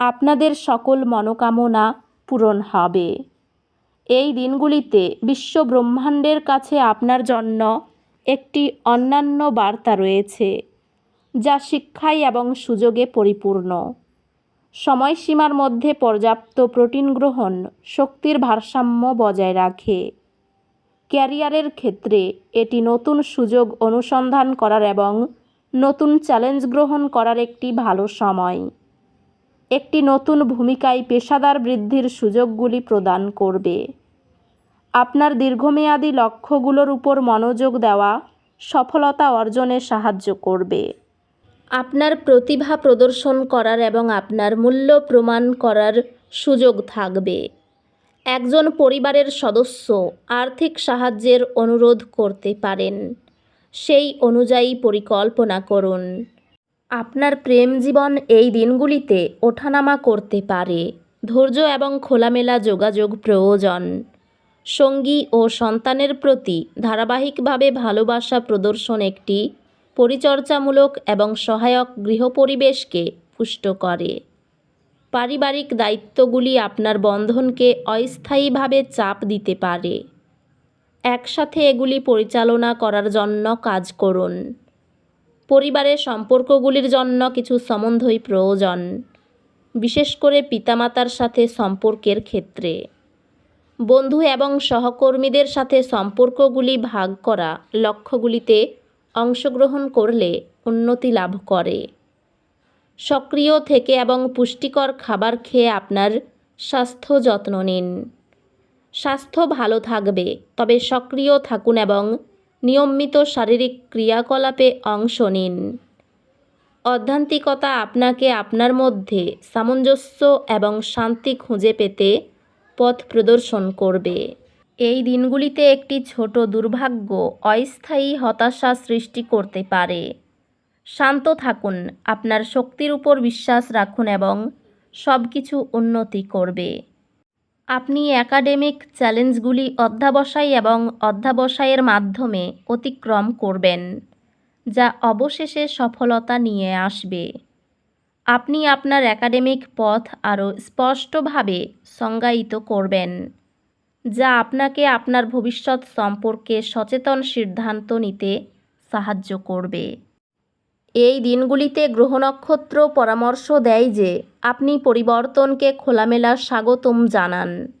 আপনাদের সকল মনোকামনা পূরণ হবে। এই দিনগুলিতে বিশ্ব ব্রহ্মাণ্ডের কাছে আপনার জন্য একটি অন্যান্য বার্তা রয়েছে, যা শিক্ষায় এবং সুযোগে পরিপূর্ণ। সময়সীমার মধ্যে পর্যাপ্ত প্রোটিন গ্রহণ শক্তির ভারসাম্য বজায় রাখে। ক্যারিয়ারের ক্ষেত্রে এটি নতুন সুযোগ অনুসন্ধান করার এবং নতুন চ্যালেঞ্জ গ্রহণ করার একটি ভালো সময়। একটি নতুন ভূমিকায় পেশাদার বৃদ্ধির সুযোগগুলি প্রদান করবে। আপনার দীর্ঘমেয়াদী লক্ষ্যগুলোর উপর মনোযোগ দেওয়া সফলতা অর্জনে সাহায্য করবে। আপনার প্রতিভা প্রদর্শন করার এবং আপনার মূল্য প্রমাণ করার সুযোগ থাকবে। একজন পরিবারের সদস্য আর্থিক সাহায্যের অনুরোধ করতে পারেন। সেই অনুযায়ী পরিকল্পনা করুন। আপনার প্রেম জীবন এই দিনগুলিতে ওঠানামা করতে পারে। ধৈর্য এবং খোলামেলা যোগাযোগ প্রয়োজন। সঙ্গী ও সন্তানের প্রতি ধারাবাহিকভাবে ভালোবাসা প্রদর্শন একটি পরিচর্যামূলক এবং সহায়ক গৃহপরিবেশকে পুষ্ট করে। পারিবারিক দায়িত্বগুলি আপনার বন্ধনকে অস্থায়ীভাবে চাপ দিতে পারে। একসাথে এগুলি পরিচালনা করার জন্য কাজ করুন। পরিবারের সম্পর্কগুলির জন্য কিছু সম্বন্ধই প্রয়োজন, বিশেষ করে পিতামাতার সাথে সম্পর্কের ক্ষেত্রে। বন্ধু এবং সহকর্মীদের সাথে সম্পর্কগুলি ভাগ করা লক্ষ্যগুলিতে অংশগ্রহণ করলে উন্নতি লাভ করে। সক্রিয় থেকে এবং পুষ্টিকর খাবার খেয়ে আপনার স্বাস্থ্য যত্ন নিন। স্বাস্থ্য ভালো থাকবে, তবে সক্রিয় থাকুন এবং নিয়মিত শারীরিক ক্রিয়াকলাপে অংশ নিন। অধ্যান্তিকতা আপনাকে আপনার মধ্যে সামঞ্জস্য এবং শান্তি খুঁজে পেতে পথ প্রদর্শন করবে। এই দিনগুলিতে একটি ছোট দুর্ভাগ্য, অস্থায়ী হতাশা সৃষ্টি করতে পারে। শান্ত থাকুন, আপনার শক্তির উপর বিশ্বাস রাখুন এবং সব কিছু উন্নতি করবে। আপনি একাডেমিক চ্যালেঞ্জগুলি অধ্যাবসায় এবং অধ্যাবসায়ের মাধ্যমে অতিক্রম করবেন, যা অবশেষে সফলতা নিয়ে আসবে। আপনি আপনার একাডেমিক পথ আরও স্পষ্টভাবে সংজ্ঞায়িত করবেন, যা আপনাকে আপনার ভবিষ্যৎ সম্পর্কে সচেতন সিদ্ধান্ত নিতে সাহায্য করবে। এই দিনগুলিতে গ্রহ নক্ষত্র পরামর্শ দেয় যে আপনি পরিবর্তনকে খোলামেলা স্বাগতম জানান।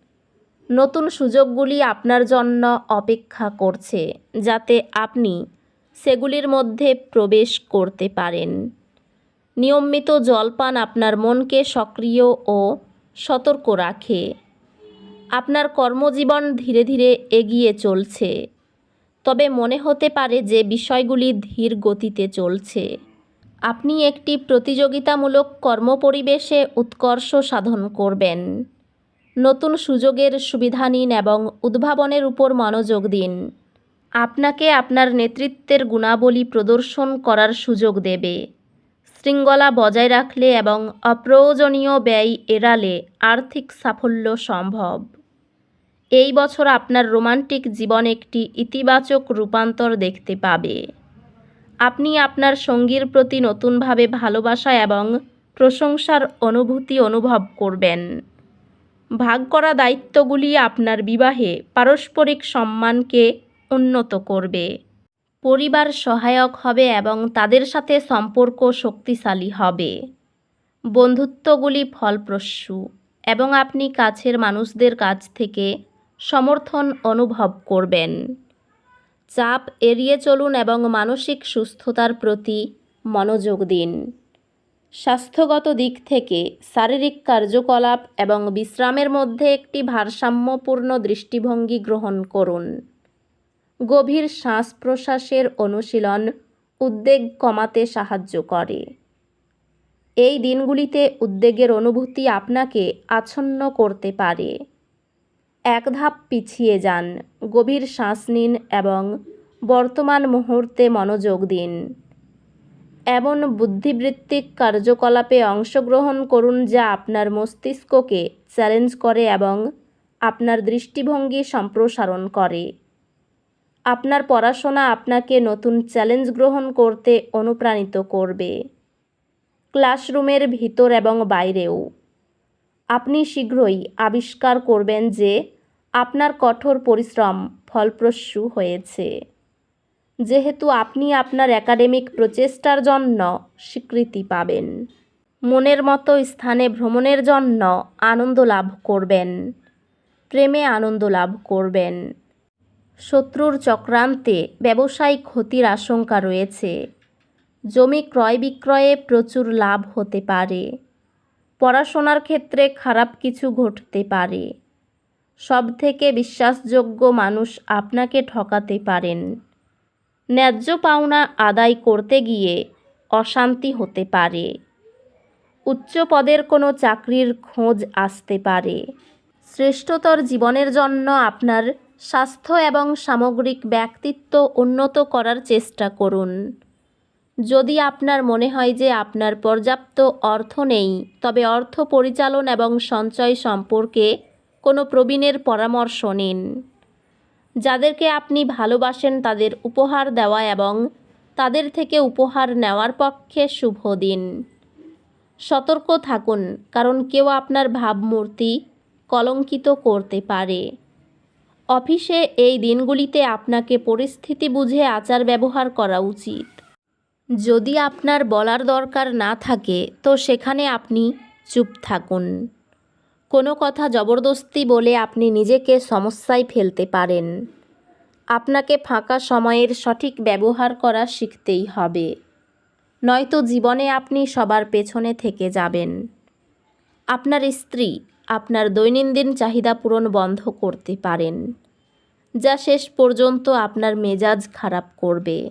নতুন সুযোগগুলি আপনার জন্য অপেক্ষা করছে, যাতে আপনি সেগুলির মধ্যে প্রবেশ করতে পারেন। নিয়মিত জলপান আপনার মনকে সক্রিয় ও সতর্ক রাখে। আপনার কর্মজীবন ধীরে ধীরে এগিয়ে চলছে। তবে মনে হতে পারে যে বিষয়গুলি ধীর গতিতে চলছে। আপনি একটি প্রতিযোগিতামূলক কর্মপরিবেশে উৎকর্ষ সাধন করবেন। নতুন সুযোগের সুবিধা নিন এবং উদ্ভাবনের উপর মনোযোগ দিন। আপনাকে আপনার নেতৃত্বের গুণাবলী প্রদর্শন করার সুযোগ দেবে। শৃঙ্খলা বজায় রাখলে এবং অপ্রয়োজনীয় ব্যয় এড়ালে আর্থিক সাফল্য সম্ভব। এই বছর আপনার রোমান্টিক জীবন একটি ইতিবাচক রূপান্তর দেখতে পাবে। আপনি আপনার সঙ্গীর প্রতি নতুনভাবে ভালোবাসা এবং প্রশংসার অনুভূতি অনুভব করবেন। ভাগ করা দায়িত্বগুলি আপনার বিবাহে পারস্পরিক সম্মানকে উন্নত করবে। পরিবার সহায়ক হবে এবং তাদের সাথে সম্পর্ক শক্তিশালী হবে। বন্ধুত্বগুলি ফলপ্রসূ এবং আপনি কাছের মানুষদের কাছ থেকে সমর্থন অনুভব করবেন। চাপ এড়িয়ে চলুন এবং মানসিক সুস্থতার প্রতি মনোযোগ দিন। স্বাস্থ্যগত দিক থেকে শারীরিক কার্যকলাপ এবং বিশ্রামের মধ্যে একটি ভারসাম্যপূর্ণ দৃষ্টিভঙ্গি গ্রহণ করুন। গভীর শ্বাস প্রশ্বাসের অনুশীলন উদ্বেগ কমাতে সাহায্য করে। এই দিনগুলিতে উদ্বেগের অনুভূতি আপনাকে আচ্ছন্ন করতে পারে। এক ধাপ পিছিয়ে যান। গভীর শ্বাস নিন এবং বর্তমান মুহূর্তে মনোযোগ দিন। এমন বুদ্ধিবৃত্তিক কার্যকলাপে অংশগ্রহণ করুন যা আপনার মস্তিষ্ককে চ্যালেঞ্জ করে এবং আপনার দৃষ্টিভঙ্গি সম্প্রসারণ করে। আপনার পড়াশোনা আপনাকে নতুন চ্যালেঞ্জ গ্রহণ করতে অনুপ্রাণিত করবে। ক্লাসরুমের ভিতর এবং বাইরেও। আপনি শীঘ্রই আবিষ্কার করবেন যে আপনার কঠোর পরিশ্রম ফলপ্রসূ হয়েছে। যেহেতু আপনি আপনার একাডেমিক প্রচেষ্টার জন্য স্বীকৃতি পাবেন, মনের মতো স্থানে ভ্রমণের জন্য আনন্দ লাভ করবেন, প্রেমে আনন্দ লাভ করবেন। শত্রুর চক্রান্তে ব্যবসায়িক ক্ষতির আশঙ্কা রয়েছে, জমি ক্রয় বিক্রয়ে প্রচুর লাভ হতে পারে। পড়াশোনার ক্ষেত্রে খারাপ কিছু ঘটতে পারে। সব থেকে বিশ্বাসযোগ্য মানুষ আপনাকে ঠকাতে পারেন। ন্যায্য পাওনা আদায় করতে গিয়ে অশান্তি হতে পারে। উচ্চ পদের কোনো চাকরির খোঁজ আসতে পারে। শ্রেষ্ঠতর জীবনের জন্য আপনার স্বাস্থ্য এবং সামগ্রিক ব্যক্তিত্ব উন্নত করার চেষ্টা করুন। যদি আপনার মনে হয় যে আপনার পর্যাপ্ত অর্থ নেই, তবে অর্থ পরিচালন এবং সঞ্চয় সম্পর্কে কোনো প্রবীণের পরামর্শ নিন। যাদেরকে আপনি ভালোবাসেন তাদের উপহার দেওয়া এবং তাদের থেকে উপহার নেওয়ার পক্ষে শুভ দিন। সতর্ক থাকুন, কারণ কেউ আপনার ভাবমূর্তি কলঙ্কিত করতে পারে। অফিসে এই দিনগুলিতে আপনাকে পরিস্থিতি বুঝে আচার ব্যবহার করা উচিত। যদি আপনার বলার দরকার না থাকে, তো সেখানে আপনি চুপ থাকুন। কোনো কথা জবরদস্তি বলে আপনি নিজেকে সমস্যায় ফেলতে পারেন। আপনাকে ফাঁকা সময়ের সঠিক ব্যবহার করা শিখতেই হবে। নয়তো জীবনে আপনি সবার পেছনে থেকে যাবেন। আপনার স্ত্রী আপনার দৈনন্দিন চাহিদা পূরণ বন্ধ করতে পারেন, যা শেষ পর্যন্ত আপনার মেজাজ খারাপ করবে।